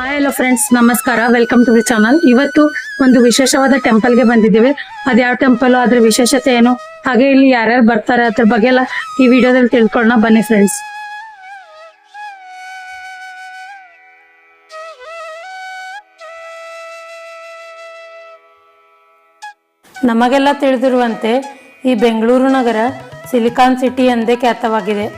Hi hello friends ನಮಸ್ಕಾರ. Welcome to the channel ಇವತ್ತು ಒಂದು ವಿಶೇಷವಾದ ಟೆಂಪಲ್ಗೆ ಬಂದಿದ್ದೇವೆ. ಅದು ಯಾವ ಟೆಂಪಲ್ ಅದ್ರ ವಿಶೇಷತೆ ಏನು? ಹಾಗೆ ಇಲ್ಲಿ ಯಾರ್ಯಾರು ಬರ್ತಾರೆ ಅದ್ರ ಬಗ್ಗೆ ಎಲ್ಲ ಈ ವಿಡಿಯೋದಲ್ಲಿ ತಿಳ್ಕೊಳ್ಳೋಣ. ಬನ್ನಿ ಫ್ರೆಂಡ್ಸ್ ನಮಗೆಲ್ಲ ತಿಳಿದಿರುವಂತೆ ಈ ಬೆಂಗಳೂರು ನಗರ ಸಿಲಿಕಾನ್ ಸಿಟಿ ಎಂದೇ ಖ್ಯಾತವಾಗಿದೆ.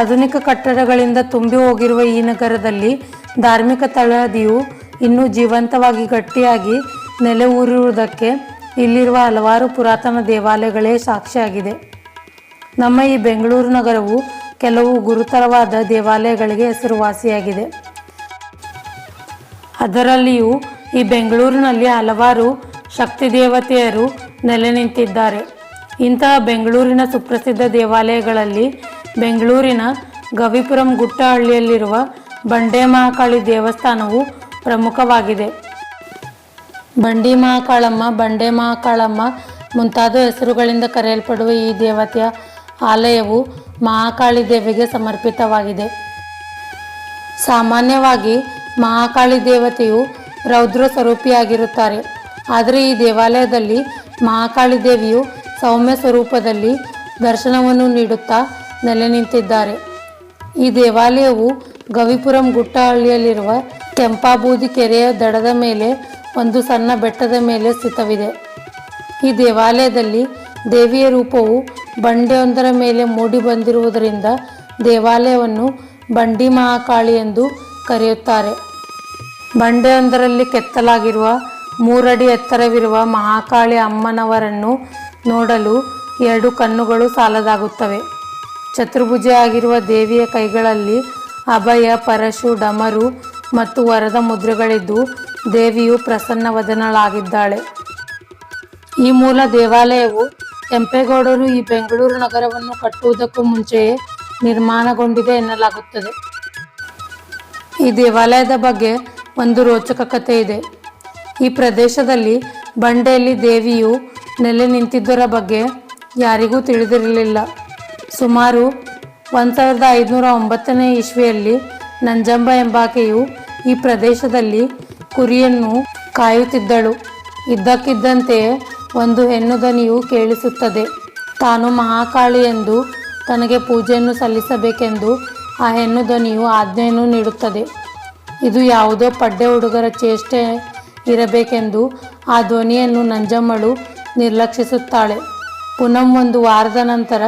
ಆಧುನಿಕ ಕಟ್ಟಡಗಳಿಂದ ತುಂಬಿ ಹೋಗಿರುವ ಈ ನಗರದಲ್ಲಿ ಧಾರ್ಮಿಕ ತಳಹದಿಯು ಇನ್ನೂ ಜೀವಂತವಾಗಿ ಗಟ್ಟಿಯಾಗಿ ನೆಲೆ ಊರಿರುವುದಕ್ಕೆ ಇಲ್ಲಿರುವ ಹಲವಾರು ಪುರಾತನ ದೇವಾಲಯಗಳೇ ಸಾಕ್ಷಿಯಾಗಿದೆ. ನಮ್ಮ ಈ ಬೆಂಗಳೂರು ನಗರವು ಕೆಲವು ಗುರುತರವಾದ ದೇವಾಲಯಗಳಿಗೆ ಹೆಸರುವಾಸಿಯಾಗಿದೆ. ಅದರಲ್ಲಿಯೂ ಈ ಬೆಂಗಳೂರಿನಲ್ಲಿ ಹಲವಾರು ಶಕ್ತಿ ದೇವತೆಯರು ನೆಲೆ ನಿಂತಿದ್ದಾರೆ. ಇಂತಹ ಬೆಂಗಳೂರಿನ ಸುಪ್ರಸಿದ್ಧ ದೇವಾಲಯಗಳಲ್ಲಿ ಬೆಂಗಳೂರಿನ ಗವಿಪುರಂ ಗುಟ್ಟಹಳ್ಳಿಯಲ್ಲಿರುವ ಬಂಡೆ ಮಹಾಕಾಳಿ ದೇವಸ್ಥಾನವು ಪ್ರಮುಖವಾಗಿದೆ. ಬಂಡಿ ಮಹಾಕಾಳಮ್ಮ ಬಂಡೆ ಮಹಾಕಾಳಮ್ಮ ಮುಂತಾದ ಹೆಸರುಗಳಿಂದ ಕರೆಯಲ್ಪಡುವ ಈ ದೇವತೆಯ ಆಲಯವು ಮಹಾಕಾಳಿ ದೇವಿಗೆ ಸಮರ್ಪಿತವಾಗಿದೆ. ಸಾಮಾನ್ಯವಾಗಿ ಮಹಾಕಾಳಿ ದೇವತೆಯು ರೌದ್ರ ಸ್ವರೂಪಿಯಾಗಿರುತ್ತಾರೆ. ಆದರೆ ಈ ದೇವಾಲಯದಲ್ಲಿ ಮಹಾಕಾಳಿ ದೇವಿಯು ಸೌಮ್ಯ ಸ್ವರೂಪದಲ್ಲಿ ದರ್ಶನವನ್ನು ನೀಡುತ್ತಾ ನೆಲೆ ನಿಂತಿದ್ದಾರೆ. ಈ ದೇವಾಲಯವು ಗವಿಪುರಂ ಗುಟ್ಟಹಳ್ಳಿಯಲ್ಲಿರುವ ಕೆಂಪಾಬೂದಿ ಕೆರೆಯ ದಡದ ಮೇಲೆ ಒಂದು ಸಣ್ಣ ಬೆಟ್ಟದ ಮೇಲೆ ಸ್ಥಿತವಿದೆ. ಈ ದೇವಾಲಯದಲ್ಲಿ ದೇವಿಯ ರೂಪವು ಬಂಡೆಯೊಂದರ ಮೇಲೆ ಮೂಡಿ ಬಂದಿರುವುದರಿಂದ ದೇವಾಲಯವನ್ನು ಬಂಡಿ ಮಹಾಕಾಳಿ ಎಂದು ಕರೆಯುತ್ತಾರೆ. ಬಂಡೆಯೊಂದರಲ್ಲಿ ಕೆತ್ತಲಾಗಿರುವ ಮೂರಡಿ ಎತ್ತರವಿರುವ ಮಹಾಕಾಳಿ ಅಮ್ಮನವರನ್ನು ನೋಡಲು ಎರಡು ಕಣ್ಣುಗಳು ಸಾಲದಾಗುತ್ತವೆ. ಚತುರ್ಭುಜ ಆಗಿರುವ ದೇವಿಯ ಕೈಗಳಲ್ಲಿ ಅಭಯ, ಪರಶು, ಡಮರು ಮತ್ತು ವರದ ಮುದ್ರೆಗಳಿದ್ದು ದೇವಿಯು ಪ್ರಸನ್ನವದನಳಾಗಿದ್ದಾಳೆ. ಈ ಮೂಲ ದೇವಾಲಯವು ಕೆಂಪೇಗೌಡರು ಈ ಬೆಂಗಳೂರು ನಗರವನ್ನು ಕಟ್ಟುವುದಕ್ಕೂ ಮುಂಚೆಯೇ ನಿರ್ಮಾಣಗೊಂಡಿದೆ ಎನ್ನಲಾಗುತ್ತದೆ. ಈ ದೇವಾಲಯದ ಬಗ್ಗೆ ಒಂದು ರೋಚಕ ಕಥೆ ಇದೆ. ಈ ಪ್ರದೇಶದಲ್ಲಿ ಬಂಡೆಯಲ್ಲಿ ದೇವಿಯು ನೆಲೆ ನಿಂತಿದ್ದರ ಬಗ್ಗೆ ಯಾರಿಗೂ ತಿಳಿದಿರಲಿಲ್ಲ. ಸುಮಾರು ಒಂದು ಸಾವಿರದ ಐದುನೂರ ಒಂಬತ್ತನೇ ಇಸ್ವಿಯಲ್ಲಿ ನಂಜಂಬ ಎಂಬಾಕೆಯು ಈ ಪ್ರದೇಶದಲ್ಲಿ ಕುರಿಯನ್ನು ಕಾಯುತ್ತಿದ್ದಳು. ಇದ್ದಕ್ಕಿದ್ದಂತೆಯೇ ಒಂದು ಹೆಣ್ಣು ದನಿಯು ಕೇಳಿಸುತ್ತದೆ. ತಾನು ಮಹಾಕಾಳಿ ಎಂದು ತನಗೆ ಪೂಜೆಯನ್ನು ಸಲ್ಲಿಸಬೇಕೆಂದು ಆ ಹೆಣ್ಣು ದನಿಯು ಆಜ್ಞೆಯನ್ನು ನೀಡುತ್ತದೆ. ಇದು ಯಾವುದೋ ಪಡ್ಡೆ ಹುಡುಗರ ಚೇಷ್ಟೆ ಇರಬೇಕೆಂದು ಆ ಧ್ವನಿಯನ್ನು ನಂಜಮ್ಮಳು ನಿರ್ಲಕ್ಷಿಸುತ್ತಾಳೆ. ಪುನಃ ಒಂದು ವಾರದ ನಂತರ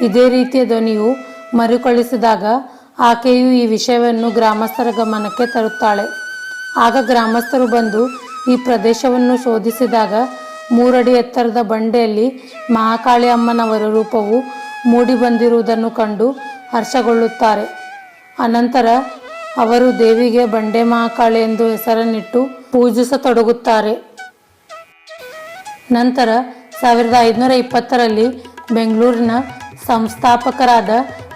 ಇದೇ ರೀತಿಯ ಧ್ವನಿಯು ಮರುಕಳಿಸಿದಾಗ ಆಕೆಯು ಈ ವಿಷಯವನ್ನು ಗ್ರಾಮಸ್ಥರ ಗಮನಕ್ಕೆ ತರುತ್ತಾಳೆ. ಆಗ ಗ್ರಾಮಸ್ಥರು ಬಂದು ಈ ಪ್ರದೇಶವನ್ನು ಶೋಧಿಸಿದಾಗ ಮೂರಡಿ ಎತ್ತರದ ಬಂಡೆಯಲ್ಲಿ ಮಹಾಕಾಳಿ ಅಮ್ಮನವರ ರೂಪವು ಮೂಡಿ ಬಂದಿರುವುದನ್ನು ಕಂಡು ಹರ್ಷಗೊಳ್ಳುತ್ತಾರೆ. ಅನಂತರ ಅವರು ದೇವಿಗೆ ಬಂಡೆ ಮಹಾಕಾಳಿ ಎಂದು ಹೆಸರನ್ನಿಟ್ಟು ಪೂಜಿಸತೊಡಗುತ್ತಾರೆ. ನಂತರ ಸಾವಿರದ ಐದುನೂರ ಇಪ್ಪತ್ತರಲ್ಲಿ ಬೆಂಗಳೂರಿನ ಸಂಸ್ಥಾಪಕರಾದ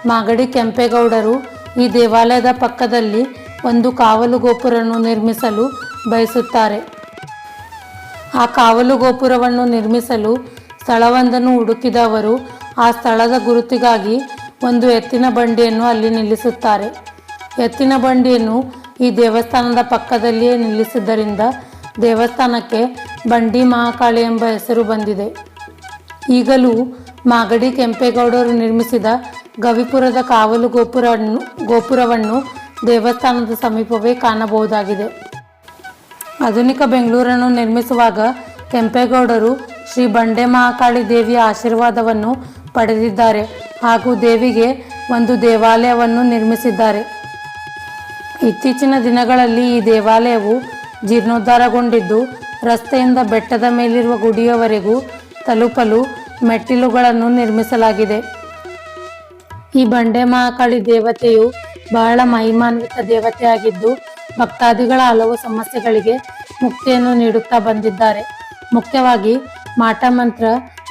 ಮಾಗಡಿ ಕೆಂಪೇಗೌಡರು ಈ ದೇವಾಲಯದ ಪಕ್ಕದಲ್ಲಿ ಒಂದು ಕಾವಲು ಗೋಪುರವನ್ನು ನಿರ್ಮಿಸಲು ಬಯಸುತ್ತಾರೆ. ಆ ಕಾವಲು ಗೋಪುರವನ್ನು ನಿರ್ಮಿಸಲು ಸ್ಥಳವೊಂದನ್ನು ಹುಡುಕಿದ ಅವರು ಆ ಸ್ಥಳದ ಗುರುತಿಗಾಗಿ ಒಂದು ಎತ್ತಿನ ಬಂಡಿಯನ್ನು ಅಲ್ಲಿ ನಿಲ್ಲಿಸುತ್ತಾರೆ. ಎತ್ತಿನ ಬಂಡಿಯನ್ನು ಈ ದೇವಸ್ಥಾನದ ಪಕ್ಕದಲ್ಲಿಯೇ ನಿಲ್ಲಿಸಿದ್ದರಿಂದ ದೇವಸ್ಥಾನಕ್ಕೆ ಬಂಡಿ ಮಹಾಕಾಳಿ ಎಂಬ ಹೆಸರು ಬಂದಿದೆ. ಈಗಲೂ ಮಾಗಡಿ ಕೆಂಪೇಗೌಡರು ನಿರ್ಮಿಸಿದ ಗವಿಪುರದ ಕಾವಲು ಗೋಪುರವನ್ನು ಗೋಪುರವನ್ನು ದೇವಸ್ಥಾನದ ಸಮೀಪವೇ ಕಾಣಬಹುದಾಗಿದೆ. ಆಧುನಿಕ ಬೆಂಗಳೂರನ್ನು ನಿರ್ಮಿಸುವಾಗ ಕೆಂಪೇಗೌಡರು ಶ್ರೀ ಬಂಡೆ ಮಹಾಕಾಳಿ ದೇವಿಯ ಆಶೀರ್ವಾದವನ್ನು ಪಡೆದಿದ್ದಾರೆ ಹಾಗೂ ದೇವಿಗೆ ಒಂದು ದೇವಾಲಯವನ್ನು ನಿರ್ಮಿಸಿದ್ದಾರೆ. ಇತ್ತೀಚಿನ ದಿನಗಳಲ್ಲಿ ಈ ದೇವಾಲಯವು ಜೀರ್ಣೋದ್ಧಾರಗೊಂಡಿದ್ದು, ರಸ್ತೆಯಿಂದ ಬೆಟ್ಟದ ಮೇಲಿರುವ ಗುಡಿಯವರೆಗೂ ತಲುಪಲು ಮೆಟ್ಟಿಲುಗಳನ್ನು ನಿರ್ಮಿಸಲಾಗಿದೆ. ಈ ಬಂಡೆ ಮಹಾಕಾಳಿ ದೇವತೆಯು ಬಹಳ ಮಹಿಮಾನ್ವಿತ ದೇವತೆಯಾಗಿದ್ದು, ಭಕ್ತಾದಿಗಳ ಹಲವು ಸಮಸ್ಯೆಗಳಿಗೆ ಮುಕ್ತಿಯನ್ನು ನೀಡುತ್ತಾ ಬಂದಿದ್ದಾರೆ. ಮುಖ್ಯವಾಗಿ ಮಾಟಮಂತ್ರ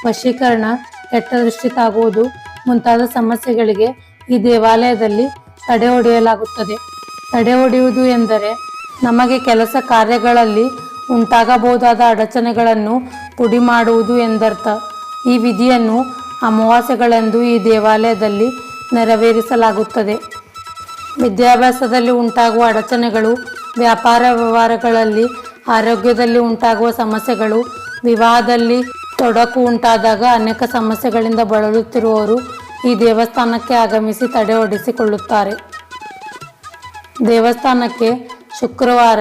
ವಶೀಕರಣ ಕೆಟ್ಟ ದೃಷ್ಟಿ ತಾಗುವುದು ಮುಂತಾದ ಸಮಸ್ಯೆಗಳಿಗೆ ಈ ದೇವಾಲಯದಲ್ಲಿ ತಡೆ ಹೊಡೆಯಲಾಗುತ್ತದೆ. ತಡೆ ಹೊಡೆಯುವುದು ಎಂದರೆ ನಮಗೆ ಕೆಲಸ ಕಾರ್ಯಗಳಲ್ಲಿ ಉಂಟಾಗಬಹುದಾದ ಅಡಚಣೆಗಳನ್ನು ಪುಡಿ ಮಾಡುವುದು ಎಂದರ್ಥ. ಈ ವಿಧಿಯನ್ನು ಅಮಾವಾಸ್ಯೆಗಳೆಂದು ಈ ದೇವಾಲಯದಲ್ಲಿ ನೆರವೇರಿಸಲಾಗುತ್ತದೆ. ವಿದ್ಯಾಭ್ಯಾಸದಲ್ಲಿ ಉಂಟಾಗುವ ಅಡಚಣೆಗಳು, ವ್ಯಾಪಾರ ವ್ಯವಹಾರಗಳಲ್ಲಿ ಆರೋಗ್ಯದಲ್ಲಿ ಉಂಟಾಗುವ ಸಮಸ್ಯೆಗಳು, ವಿವಾಹದಲ್ಲಿ ತೊಡಕು ಉಂಟಾದಾಗ ಅನೇಕ ಸಮಸ್ಯೆಗಳಿಂದ ಬಳಲುತ್ತಿರುವವರು ಈ ದೇವಸ್ಥಾನಕ್ಕೆ ಆಗಮಿಸಿ ತಡೆ ಒಡಿಸಿಕೊಳ್ಳುತ್ತಾರೆ ದೇವಸ್ಥಾನಕ್ಕೆ ಶುಕ್ರವಾರ,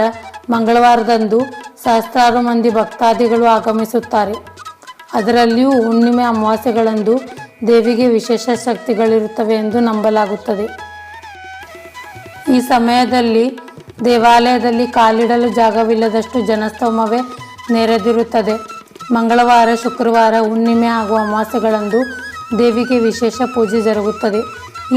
ಮಂಗಳವಾರದಂದು ಸಹಸ್ರಾರು ಮಂದಿ ಭಕ್ತಾದಿಗಳು ಆಗಮಿಸುತ್ತಾರೆ. ಅದರಲ್ಲಿಯೂ ಹುಣ್ಣಿಮೆ ಅಮಾವಾಸ್ಯೆಗಳಂದು ದೇವಿಗೆ ವಿಶೇಷ ಶಕ್ತಿಗಳಿರುತ್ತವೆ ಎಂದು ನಂಬಲಾಗುತ್ತದೆ. ಈ ಸಮಯದಲ್ಲಿ ದೇವಾಲಯದಲ್ಲಿ ಕಾಲಿಡಲು ಜಾಗವಿಲ್ಲದಷ್ಟು ಜನಸ್ತೋಮವೇ ನೆರೆದಿರುತ್ತದೆ. ಮಂಗಳವಾರ, ಶುಕ್ರವಾರ ಹುಣ್ಣಿಮೆ ಹಾಗೂ ಅಮಾವಾಸ್ಯೆಗಳಂದು ದೇವಿಗೆ ವಿಶೇಷ ಪೂಜೆ ಜರುಗುತ್ತದೆ.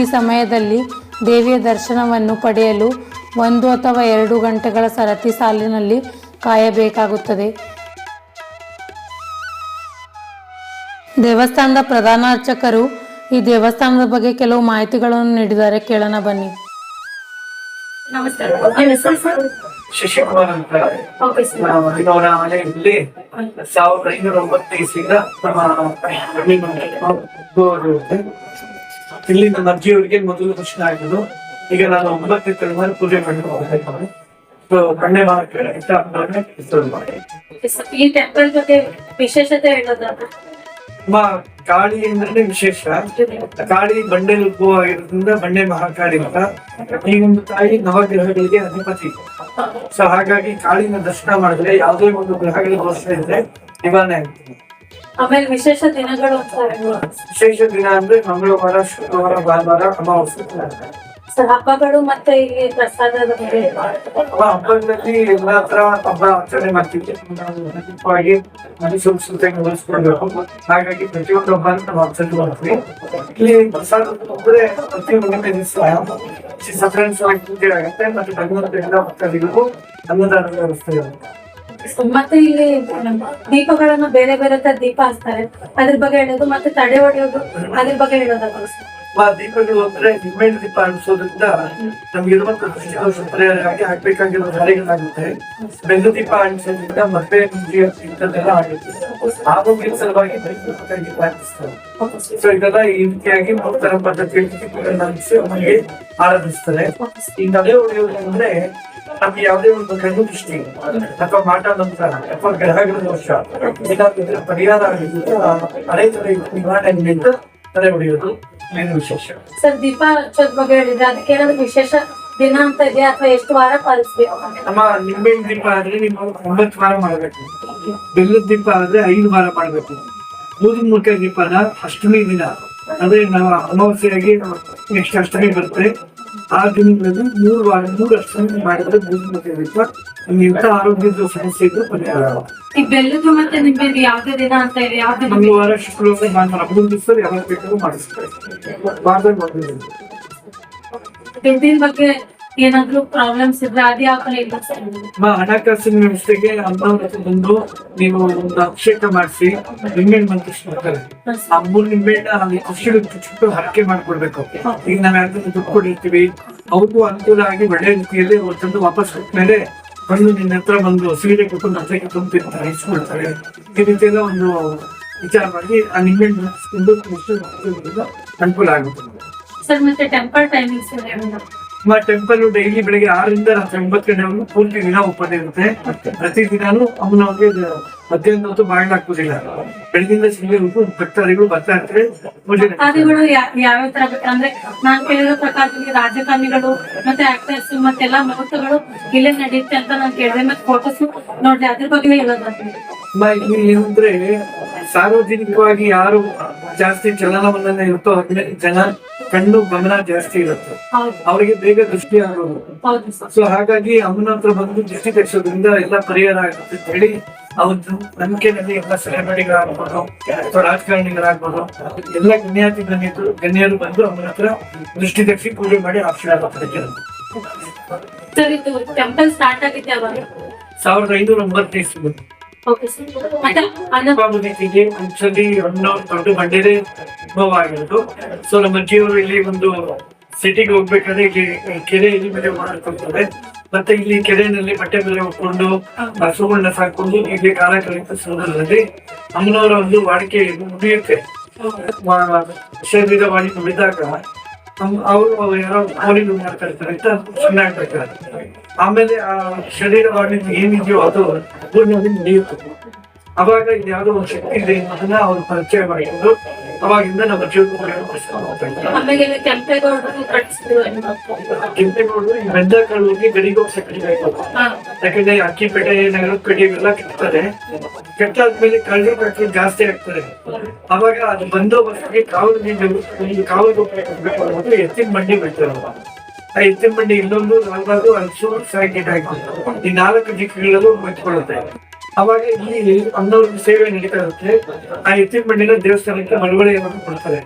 ಈ ಸಮಯದಲ್ಲಿ ದೇವಿಯ ದರ್ಶನವನ್ನು ಪಡೆಯಲು ಒಂದು ಅಥವಾ ಎರಡು ಗಂಟೆಗಳ ಸರತಿ ಸಾಲಿನಲ್ಲಿ ಕಾಯಬೇಕಾಗುತ್ತದೆ. ದೇವಸ್ಥಾನದ ಪ್ರಧಾನ ಅರ್ಚಕರು ಈ ದೇವಸ್ಥಾನದ ಬಗ್ಗೆ ಕೆಲವು ಮಾಹಿತಿಗಳನ್ನು ನೀಡಿದ್ದಾರೆ. ಕೇಳೋಣ ಬನ್ನಿ. ನಮಸ್ಕಾರ. ನಿಮ್ಮ ಹೆಸರು ಸರ್? ಶಶಿಕುಮಾರ್ ಅಂತ. ಅವರ ಮನೆಯಲ್ಲಿ ಸಾವಿರದ ಐನೂರ ಒಂಬತ್ತು ನಮ್ಮ ಗೌರವ ಇದೆ. ಇಲ್ಲಿಂದ ನರ್ಜಿಯವರಿಗೆ ಮೊದಲು ದರ್ಶನ ಆಗಿದ್ದು ಈಗ ನಾನು ಒಂಬತ್ತನೇ ತಲೆಮಾರು ಪೂಜೆ ಮಾಡಿ ಕಣ್ಣೆ ಮಾಡಿ ಓಕೆ ಸರ್ ಈ ಟೆಂಪಲ್ ಬಗ್ಗೆ ವಿಶೇಷತೆ ಹೇಳೋದಾದ್ರೆ ನಮ್ಮ ಕಾಳಿ ಅಂದ್ರೆ ವಿಶೇಷ. ಕಾಳಿ ಬಂಡೆ ಉದ್ಭವ ಆಗಿರೋದ್ರಿಂದ ಬಂಡೆ ಮಹಾಕಾಳಿ ಅಂತ. ಈ ಒಂದು ತಾಯಿ ನವಗ್ರಹಗಳಿಗೆ ಅಧಿಪತಿ. ಸೊ ಹಾಗಾಗಿ ಕಾಳಿನ ದರ್ಶನ ಮಾಡಿದ್ರೆ ಯಾವುದೇ ಒಂದು ಗ್ರಹಗಳ ದೋಷ ಇದ್ರೆ ನಿವಾರಣೆ ಆಗುತ್ತೆ ಆಮೇಲೆ ವಿಶೇಷ ದಿನಗಳು ವಿಶೇಷ ದಿನ ಅಂದ್ರೆ ಮಂಗಳವಾರ ಶುಕ್ರವಾರ ಭಾನುವಾರ ಅಮಾವಾಸ್ಯ ಹಬ್ಬಗಳು ಮತ್ತೆ ಇಲ್ಲಿ ಪ್ರಸಾದದ ಬಗ್ಗೆ ಹಬ್ಬದಲ್ಲಿ ಎಲ್ಲಾ ತರ ಹಬ್ಬ ಆಚರಣೆ ಉಳಿಸ್ಕೊಳ್ಬೇಕು ಹಾಗಾಗಿ ಪ್ರತಿಯೊಂದು ಹಬ್ಬ ನಾವು ಆಚರಣೆ ಮಾಡ್ತೀವಿ. ಇಲ್ಲಿ ಪ್ರಸಾದ ಅಂದ್ರೆ ಪ್ರತಿ ದಿವಸ ಸಫರೆನ್ಸ್ ಆಗಿ ಪೂಜೆ ಆಗುತ್ತೆ ಮತ್ತೆ ಭಗವಂತ ಎಲ್ಲ ಭಕ್ತಾದಿಗಳಿಗೂ ಅನ್ನದಾನದ ವ್ಯವಸ್ಥೆ ಇರುತ್ತೆ. ಮತ್ತೆ ಇಲ್ಲಿ ದೀಪಗಳನ್ನ ಬೇರೆ ಬೇರೆ ತರ ದೀಪ ಹಚ್ತಾರೆ ಅದ್ರ ಬಗ್ಗೆ ಹೇಳೋದು ಮತ್ತೆ ತಡೆ ಹೊಡೆಯೋದು ಅದ್ರ ಬಗ್ಗೆ ಸರ್ ಆ ದೀಪಗಳು ಅಂದ್ರೆ ನಿಮ್ಮೆಣ್ಣೆ ದೀಪ ಅಣಿಸೋದ್ರಿಂದ ನಮ್ಗಿರುವಂತ ದೃಷ್ಟಿದೋಷ ಪರಿಹಾರವಾಗಿ ಹಾಕ್ಬೇಕಾಗಿರೋ ದಾರಿಗಳಾಗುತ್ತೆ. ಬೆಂದು ದೀಪ ಅಣಿಸೋದ್ರಿಂದ ಮದುವೆ ಇಂಥದ್ದೆಲ್ಲ ಆಗುತ್ತೆ. ಆರೋಗ್ಯದ ಸಲುವಾಗಿ ಅಣಿಸ್ತಾರೆ ಸೊ ಇದೆಲ್ಲ ಈ ರೀತಿಯಾಗಿ ಮೂರ್ತರ ದೀಪಗಳನ್ನ ಅಣಿಸಿ ಅವನಿಗೆ ಆರಾಧಿಸ್ತಾರೆ. ಈ ನಡೆ ಹೊಡೆಯೋದು ನಮ್ಗೆ ಯಾವುದೇ ಒಂದು ಕಣ್ಣು ದೃಷ್ಟಿ, ಅಥವಾ ಮಾಟ ನಂತರ ಅಥವಾ ಗ್ರಹಗಳ ದೋಷ, ಏನಾದ್ರು ಪರಿಹಾರ ಆಗಿದ್ದು ತರ ನಿವಾರಣೆಯಿಂದ ತಲೆ ಹೊಡೆಯೋದು ವಿಶೇಷ? ಸರ್ ದೀಪ ಹಚ್ಚೋದ್ ಬಗ್ಗೆ ಹೇಳಿದ್ರೆ ಅದಕ್ಕೆ ಏನಾದ್ರು ವಿಶೇಷ ದಿನ ಅಂತ ಇದೆಯಾ ಅಥವಾ ಎಷ್ಟು ವಾರ ಪಾಲಿಸ್ಬೇಕು ನಮ್ಮ ನಿಂಬೆ ದೀಪ ಆದ್ರೆ ನಿಮ್ಮ ಒಂಬತ್ತು ವಾರ ಮಾಡ್ಬೇಕು. ಬೆಲ್ಲದ ದೀಪ ಆದ್ರೆ ಐದು ವಾರ ಮಾಡ್ಬೇಕು. ಊದಿನ ದೀಪ ದೀಪನ ಅಷ್ಟಮಿ ದಿನ. ಅಂದ್ರೆ ನಾವು ಅಮಾವಾಸ್ಯೆಯಾಗಿ ನೆಕ್ಸ್ಟ್ ಅಷ್ಟಮಿ ಬರುತ್ತೆ. ಆ ದಿನಗಳಲ್ಲಿ ಮೂರು ವಾರ ಮೂರು ಅಷ್ಟಮಿ ಮಾಡಿದ್ರೆ ಎಂತ ಆರೋಗ್ಯದ ಸಮಸ್ಯೆ ಇದ್ರೂ ಪರಿಹಾರ ಈ ಮತ್ತೆ ಯಾವ್ದೇ ದಿನ ಅಂತ ಇದೆ ಯಾವ್ದೇ ಶುಕ್ರವಾರ ಭಾನುವಾರ ಮೂರು ದಿವಸ ಯಾವಾಗ ಬೇಕಾದ್ರೂ ಮಾಡಿಸ್ತಾರೆ. ವಾರದಲ್ಲಿ ಒಂದು ದಿನ. ದುಡ್ಡಿನ ಬಗ್ಗೆ ಏನಾದ್ರು ಪ್ರಾಬ್ಲಮ್ಸ್ ಇದ್ರೆ ಅದೇ ನಮ್ಮ ಹಣಕಾಸಿನ ವ್ಯವಸ್ಥೆಗೆ ಅಮ್ಮನವ್ರ ಬಂದು ನೀವು ಒಂದು ಅಭಿಷೇಕ ಮಾಡಿಸಿ ನಿಂಬೆಹಣ್ಣು ಮಂತ್ರಿಸಿ ಬರ್ತಾರೆ ಆ ಮೂರು ನಿಂಬೆಹಣ್ಣ ಖುಷಿಗಳು ಚುಟ್ಟು ಹರಕೆ ಮಾಡ್ಕೊಡ್ಬೇಕು. ಈಗ ನಾವ್ ಯಾವ್ದಾದ್ರು ದುಡ್ಡು ಕೊಡಿರ್ತೀವಿ ಅವ್ರಿಗೂ ಅನುಕೂಲ ಆಗಿ ಒಳ್ಳೆ ರೀತಿಯಲ್ಲಿ ಅವ್ರು ತಂದು ವಾಪಸ್ ಕೊಟ್ಮೇಲೆ ಬಂದು ನಿನ್ನ ಹತ್ರ ಬಂದು ಸೀರೆ ಕೊಟ್ಟು ಹತ್ರಕ್ಕೆ ತುಂಬಿರ್ತಾರೆ ಇಸ್ಕೊಳ್ತಾರೆ ಈ ರೀತಿ ಎಲ್ಲ ಒಂದು ವಿಚಾರ ಮಾಡಿ ಆ ನಿಂಬೆಹಣ್ಣು ಮಂತ್ರಿಸ್ಕೊಂಡು ಅನುಕೂಲ ಆಗುತ್ತೆ. ಸರ್ ಮತ್ತೆ ಟೆಂಪರ್ ಟೈಮಿಂಗ್ಸ್ ಟೆಂಪಲ್ ಡೈಲಿ ಬೆಳಿಗ್ಗೆ ಆರರಿಂದ ರಾತ್ರಿ ಒಂಬತ್ತು ಗಂಟೆ ಪೂರ್ತಿ ದಿನ ಓಪನ್ ಇರುತ್ತೆ. ಪ್ರತಿ ದಿನಾನು ಅಮ್ಮನವ್ರಿಗೆ ಮಧ್ಯಾಹ್ನ ಹೊತ್ತು ಬಾಗಿಲಾಗುದಿಲ್ಲ ಬೆಳಗಿಂದ ಸಂಜೆವರೆಗೂ ಭಕ್ತಾದಿಗಳು ಬರ್ತಾ ಇರ್ತಾರೆ. ಪೂಜೆ. ಭಕ್ತಾದಿಗಳು. ಯಾವ್ಯಾವ ತರ? ಅಂದ್ರೆ ನಾನ್ ಕೇಳಿರೋ ಪ್ರಕಾರ ರಾಜಕಾರಣಿಗಳು ಮತ್ತೆ ಆಕ್ಟರ್ಸ್ ಮತ್ತೆಲ್ಲಾ ಮಹತ್ವಗಳು ಇಲ್ಲೇ ನಡೆಯುತ್ತೆ ಅಂತ ನಾನು ಕೇಳಿದೆ. ಮತ್ತೆ ಫೋಟೋಸ್ ನೋಡಿದೆ. ಅದ್ರ ಬಗ್ಗೆ ಅಮ್ಮ, ಇಲ್ಲಿ ಏನಂದ್ರೆ ಸಾರ್ವಜನಿಕವಾಗಿ ಯಾರು ಜಾಸ್ತಿ ಚಲನವಲನ ಇರುತ್ತೋ ಅದ್ಮೇಲೆ ಜನ ಕಣ್ಣು ಗಮನ ಜಾಸ್ತಿ ಇರುತ್ತೆ. ಅವರಿಗೆ ಬೇಗ ದೃಷ್ಟಿ ಆಗೋದು. ಸೊ ಹಾಗಾಗಿ ಅಮ್ಮನ ಹತ್ರ ಬಂದು ದೃಷ್ಟಿ ತೆಗೆಸೋದ್ರಿಂದ ಎಲ್ಲ ಪರಿಹಾರ ಆಗುತ್ತೆ ಅಂತ ಹೇಳಿ ಅವತ್ತು ನಂಬಿಕೆನಲ್ಲಿ ಎಲ್ಲ ಸೆಲೆಬ್ರಿಟಿಗಳಾಗ್ಬೋದು ಅಥವಾ ರಾಜಕಾರಣಿಗಳಾಗ್ಬೋದು ಎಲ್ಲ ಗಣ್ಯಾತಿ ಗಣ್ಯರು ಗಣ್ಯರು ಬಂದು ಅವ್ರ ಹತ್ರ ದೃಷ್ಟಿ ತೆಗೆಸಿ ಪೂಜೆ ಮಾಡಿ ಆಶೀರ್ವಾದ ಪಡೆದರು ಸರ್ ಇದು ಟೆಂಪಲ್ ಸ್ಟಾರ್ಟ್ ಆಗಿದ್ದೆ ಅವಾಗ? ಸಾವಿರದ ಐನೂರ ಒಂಬತ್ತು ಇಸ್ವಿ. ಹಣ್ಣು ದೊಡ್ಡ ಉದ್ಭವ ಆಗಿರೋದು. ಸೊ ನಮ್ಮ ಅಜ್ಜಿಯವರು ಇಲ್ಲಿ ಒಂದು ಸಿಟಿಗೆ ಹೋಗ್ಬೇಕಾದ್ರೆ ಇಲ್ಲಿ ಕೆರೆ ಇಲ್ಲಿ ಮೇಲೆ ಮಾಡ್ಕೊಳ್ತಾರೆ. ಮತ್ತೆ ಇಲ್ಲಿ ಕೆರೆಯಲ್ಲಿ ಬಟ್ಟೆ ಮೇಲೆ ಉಟ್ಕೊಂಡು, ಹಸುಗಳನ್ನ ಸಾಕೊಂಡು ಇಲ್ಲಿ ಕಾಲ ಕಳೆಯುತ್ತ ಅಮ್ಮನವರ ಒಂದು ವಾಡಿಕೆ ಮುಗಿಯುತ್ತೆ. ಶರೀರ ವಾಡಿ ಮುಗಿದಾಗ ಅವರು ಯಾರೋ ಕೋಲಿಂಗ್ ಮಾಡ್ತಾ ಇರ್ತಾರೆ ಅಂತ ಸುಮ್ಮನೆ ಆಮೇಲೆ ಆ ಶರೀರ ಶರೀರವಾಗಿ ಏನಿದೆಯೋ ಅದು ಪೂರ್ಣವಾಗಿ ನಡೆಯುತ್ತೆ ಅವಾಗ ಇದು ಯಾವುದೋ ಒಂದು ಶಕ್ತಿ ಇದೆ ಅನ್ನೋದನ್ನ ಅವ್ರು ಪರಿಚಯ ಮಾಡಿಕೊಂಡು ಅವಾಗಿಂದ ನಮ್ಮ ಜೀವನ ಕೆಂಪೇಗೌಡರು ಈ ಕೆಂಪೇಗೌಡರು ಈ ಬೆಂದಕಲ್ಲೂರಿಗೆ ಗಡಿಗೋಗ ಕಡಿಬೇಕು ಯಾಕಂದ್ರೆ ಅಕ್ಕಿಪೇಟೆ ನಗರ ಪೇಟೆ ಇವೆಲ್ಲ ಕೆಟ್ಟರೆ ಕೆಟ್ಟಾದ್ಮೇಲೆ ಕಳ್ಳರು ಕಟ್ಟಲು ಜಾಸ್ತಿ ಆಗ್ತದೆ. ಅವಾಗ ಅದು ಬಂದೋಬಸ್ತಿಗೆ ಕಾವಲು ಒಂದು ಕಾವಲು ಅನ್ನೋದು ಎತ್ತಿನ ಮಂಡಿ ಬಿಡ್ತಾರೆ. ಆ ಎತ್ತಿನ ಮಂಡಿ ಇನ್ನೊಂದು ನಾಲ್ಕು ಹಸು ಸಾಕಿಟ್ ಹಾಕಿ ಈ ನಾಲ್ಕು ದಿಕ್ಕುಗಳಲ್ಲೂ ಮೆತ್ಕೊಳ್ಳುತ್ತೆ ಅವಾಗ ಇಲ್ಲಿ ಅನ್ನೋರ್ಗ ಸೇವೆ ನಡೀತಾ ಇರುತ್ತೆ. ಆ ಎತ್ತಿನ ಬಂಡಿನ ದೇವಸ್ಥಾನಕ್ಕೆ ಮಳವಳಿಯನ್ನು ಕೊಡ್ತಾರೆ.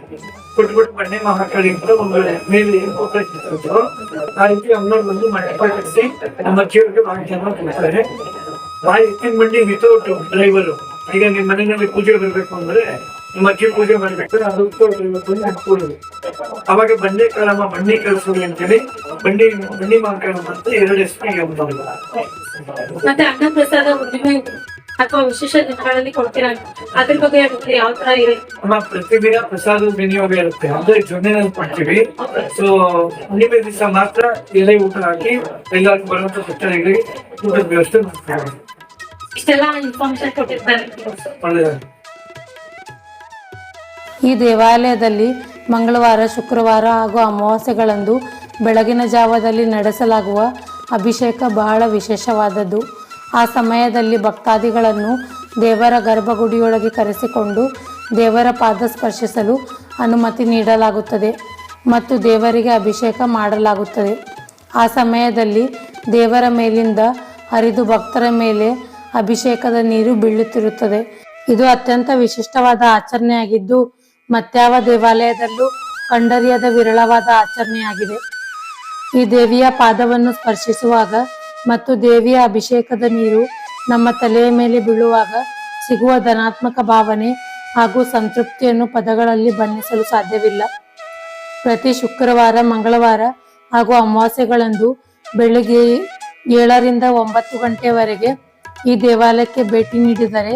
ಕೊಟ್ಬಿಟ್ಟು ಬಂಡೆ ಮಹಾಕಾಳಿ ಅಂತ ಒಂದು ಮೇಲೆ ಏನ್ ಕೊಟ್ಟ ಆ ರೀತಿ ಅಮ್ಮನವ್ರು ಬಂದು ಮಂಟಪ ಕಟ್ಟಿಸಿ ನಮ್ಮ ಜೀವಕ್ಕೆ ಮಾಹಿತಿಯನ್ನು ಕೊಡ್ತಾರೆ. ಆ ಎತ್ತಿನ ಬಂಡಿ ವಿತೌಟ್ ಡ್ರೈವರು ಈಗ ನಿಮ್ಮ ಮನೆಯಲ್ಲಿ ಪೂಜೆ ಬರಬೇಕು ಅಂದ್ರೆ ನಿಮ್ಮ ಪೂಜೆ ಮಾಡ್ಬೇಕಾದ್ರೆ ಅದು ವಿತೌಟ್ ಡ್ರೈವರ್ ಹಾಕೊಳ್ಳೋದು ಅವಾಗ ಬಂಡೆ ಕಾಳಮ್ಮ ಬಂಡಿ ಕಳಿಸೋದು ಅಂತೇಳಿ ಬಂಡಿ ಬಂಡಿ ಮಾಡ್ಕೊಳ್ಳೋಣ ಅಂತ ಎರಡು ಹೆಸರು ಬಂದವರು ಮತ್ತೆ ಅನ್ನ ಪ್ರಸಾದ ಅಥವಾ ವಿಶೇಷ ದಿನಗಳಲ್ಲಿ ಕೊಡ್ತೀರಾ? ಅದ್ರ ಬಗ್ಗೆ ಯಾವ ತರ ಇದೆ? ನಮ್ಮ ಪ್ರತಿದಿನ ಪ್ರಸಾದ ವಿನಿಯೋಗ ಇರುತ್ತೆ. ಅಂದ್ರೆ ಜೊನ್ನೆನಲ್ಲಿ ಕೊಡ್ತೀವಿ. ಸೊ ಹುಣ್ಣಿಮೆ ದಿವಸ ಮಾತ್ರ ಎಲೆ ಊಟ ಹಾಕಿ ಎಲ್ಲರಿಗೂ ಬರುವಂತ ಭಕ್ತರಿಗೆ ಊಟದ ವ್ಯವಸ್ಥೆ ಮಾಡ್ತೀವಿ. ಇಷ್ಟೆಲ್ಲ ಇನ್ಫಾರ್ಮೇಶನ್ ಕೊಟ್ಟಿರ್ತಾರೆ ಒಳ್ಳೆಯದಾಗಿ ಈ ದೇವಾಲಯದಲ್ಲಿ ಮಂಗಳವಾರ, ಶುಕ್ರವಾರ ಹಾಗೂ ಅಮಾವಾಸ್ಯೆಗಳಂದು ಬೆಳಗಿನ ಜಾವದಲ್ಲಿ ನಡೆಸಲಾಗುವ ಅಭಿಷೇಕ ಬಹಳ ವಿಶೇಷವಾದದ್ದು. ಆ ಸಮಯದಲ್ಲಿ ಭಕ್ತಾದಿಗಳನ್ನು ದೇವರ ಗರ್ಭಗುಡಿಯೊಳಗೆ ಕರೆಸಿಕೊಂಡು ದೇವರ ಪಾದ ಸ್ಪರ್ಶಿಸಲು ಅನುಮತಿ ನೀಡಲಾಗುತ್ತದೆ ಮತ್ತು ದೇವರಿಗೆ ಅಭಿಷೇಕ ಮಾಡಲಾಗುತ್ತದೆ. ಆ ಸಮಯದಲ್ಲಿ ದೇವರ ಮೇಲಿಂದ ಹರಿದು ಭಕ್ತರ ಮೇಲೆ ಅಭಿಷೇಕದ ನೀರು ಬೀಳುತ್ತಿರುತ್ತದೆ. ಇದು ಅತ್ಯಂತ ವಿಶಿಷ್ಟವಾದ ಆಚರಣೆಯಾಗಿದ್ದು ಮತ್ಯಾವ ದೇವಾಲಯದಲ್ಲೂ ಕಂಡರಿಯದ ವಿರಳವಾದ ಆಚರಣೆಯಾಗಿದೆ. ಈ ದೇವಿಯ ಪಾದವನ್ನು ಸ್ಪರ್ಶಿಸುವಾಗ ಮತ್ತು ದೇವಿಯ ಅಭಿಷೇಕದ ನೀರು ನಮ್ಮ ತಲೆಯ ಮೇಲೆ ಬೀಳುವಾಗ ಸಿಗುವ ಧನಾತ್ಮಕ ಭಾವನೆ ಹಾಗೂ ಸಂತೃಪ್ತಿಯನ್ನು ಪದಗಳಲ್ಲಿ ಬಣ್ಣಿಸಲು ಸಾಧ್ಯವಿಲ್ಲ. ಪ್ರತಿ ಶುಕ್ರವಾರ, ಮಂಗಳವಾರ ಹಾಗೂ ಅಮಾವಾಸ್ಯೆಗಳಂದು ಬೆಳಿಗ್ಗೆ ಏಳರಿಂದ ಒಂಬತ್ತು ಗಂಟೆವರೆಗೆ ಈ ದೇವಾಲಯಕ್ಕೆ ಭೇಟಿ ನೀಡಿದರೆ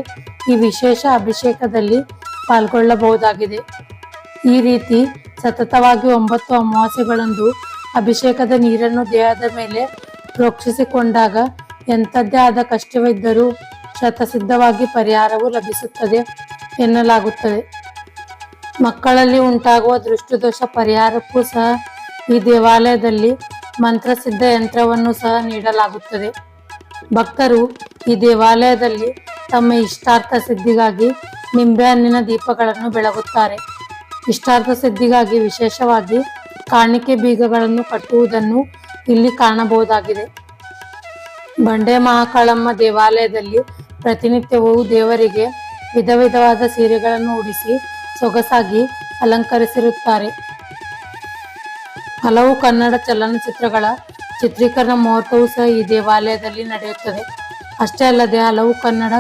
ಈ ವಿಶೇಷ ಅಭಿಷೇಕದಲ್ಲಿ ಪಾಲ್ಗೊಳ್ಳಬಹುದಾಗಿದೆ. ಈ ರೀತಿ ಸತತವಾಗಿ ಒಂಬತ್ತು ಅಮಾವಾಸ್ಯೆಗಳಂದು ಅಭಿಷೇಕದ ನೀರನ್ನು ದೇಹದ ಮೇಲೆ ಪ್ರೋಕ್ಷಿಸಿಕೊಂಡಾಗ ಎಂಥದ್ದೇ ಆದ ಕಷ್ಟವಿದ್ದರೂ ಶತಸಿದ್ಧವಾಗಿ ಪರಿಹಾರವು ಲಭಿಸುತ್ತದೆ ಎನ್ನಲಾಗುತ್ತದೆ. ಮಕ್ಕಳಲ್ಲಿ ಉಂಟಾಗುವ ದೃಷ್ಟಿದೋಷ ಪರಿಹಾರಕ್ಕೂ ಸಹ ಈ ದೇವಾಲಯದಲ್ಲಿ ಮಂತ್ರಸಿದ್ಧ ಯಂತ್ರವನ್ನು ಸಹ ನೀಡಲಾಗುತ್ತದೆ. ಭಕ್ತರು ಈ ದೇವಾಲಯದಲ್ಲಿ ತಮ್ಮ ಇಷ್ಟಾರ್ಥ ಸಿದ್ಧಿಗಾಗಿ ನಿಂಬೆಹಣ್ಣಿನ ದೀಪಗಳನ್ನು ಬೆಳಗುತ್ತಾರೆ. ಇಷ್ಟಾರ್ಥ ಸಿದ್ಧಿಗಾಗಿ ವಿಶೇಷವಾಗಿ ಕಾಣಿಕೆ ಬೀಗಗಳನ್ನು ಕಟ್ಟುವುದನ್ನು ಇಲ್ಲಿ ಕಾಣಬಹುದಾಗಿದೆ. ಬಂಡೆ ಮಹಾಕಾಳಮ್ಮ ದೇವಾಲಯದಲ್ಲಿ ಪ್ರತಿನಿತ್ಯವೂ ದೇವರಿಗೆ ವಿಧ ವಿಧವಾದ ಸೀರೆಗಳನ್ನು ಉಡಿಸಿ ಸೊಗಸಾಗಿ ಅಲಂಕರಿಸಿರುತ್ತಾರೆ. ಹಲವು ಕನ್ನಡ ಚಲನಚಿತ್ರಗಳ ಚಿತ್ರೀಕರಣ ಮಹೋತ್ಸವವು ಸಹ ಈ ದೇವಾಲಯದಲ್ಲಿ ನಡೆಯುತ್ತದೆ. ಅಷ್ಟೇ ಅಲ್ಲದೆ ಹಲವು ಕನ್ನಡ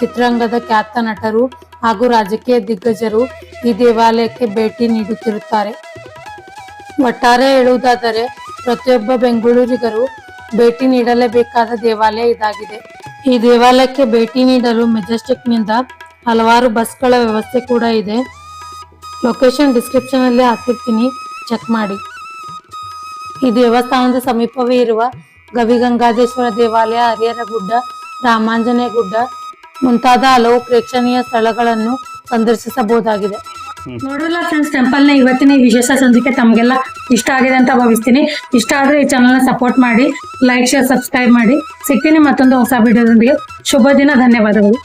ಚಿತ್ರರಂಗದ ಖ್ಯಾತ ನಟರು ಹಾಗೂ ರಾಜಕೀಯ ದಿಗ್ಗಜರು ಈ ದೇವಾಲಯಕ್ಕೆ ಭೇಟಿ ನೀಡುತ್ತಿರುತ್ತಾರೆ. ಒಟ್ಟಾರೆ ಹೇಳುವುದಾದರೆ, ಪ್ರತಿಯೊಬ್ಬ ಬೆಂಗಳೂರಿಗರು ಭೇಟಿ ನೀಡಲೇಬೇಕಾದ ದೇವಾಲಯ ಇದಾಗಿದೆ. ಈ ದೇವಾಲಯಕ್ಕೆ ಭೇಟಿ ನೀಡಲು ಮೆಜೆಸ್ಟಿಕ್ನಿಂದ ಹಲವಾರು ಬಸ್ಗಳ ವ್ಯವಸ್ಥೆ ಕೂಡ ಇದೆ. ಲೊಕೇಶನ್ ಡಿಸ್ಕ್ರಿಪ್ಷನ್ ಅಲ್ಲಿ ಹಾಕಿರ್ತೀನಿ. ಚೆಕ್ ಮಾಡಿ. ಈ ದೇವಸ್ಥಾನದ ಸಮೀಪವೇ ಇರುವ ಗವಿಗಂಗಾಧೇಶ್ವರ ದೇವಾಲಯ ಹರಿಹರ ಗುಡ್ಡ ರಾಮಾಂಜನೇಯ ಗುಡ್ಡ ಮುಂತಾದ ಹಲವು ಪ್ರೇಕ್ಷಣೀಯ ಸ್ಥಳಗಳನ್ನು ಸಂದರ್ಶಿಸಬಹುದಾಗಿದೆ. ನೋಡಿಲ್ಲ ಫ್ರೆಂಡ್ಸ್ ಟೆಂಪಲ್ನ ಇವತ್ತಿನ ವಿಶೇಷ ಸಂಚಿಕೆ ತಮಗೆಲ್ಲ ಇಷ್ಟ ಆಗಿದೆ ಅಂತ ಭಾವಿಸ್ತೀನಿ. ಇಷ್ಟ ಆದ್ರೆ ಈ ಚಾನಲ್ನ ಸಪೋರ್ಟ್ ಮಾಡಿ ಲೈಕ್ ಶೇರ್ ಸಬ್ಸ್ಕ್ರೈಬ್ ಮಾಡಿ. ಸಿಗ್ತೀನಿ ಮತ್ತೊಂದು ಹೊಸ ವಿಡಿಯೋದೊಂದಿಗೆ ಶುಭ ದಿನ ಧನ್ಯವಾದಗಳು.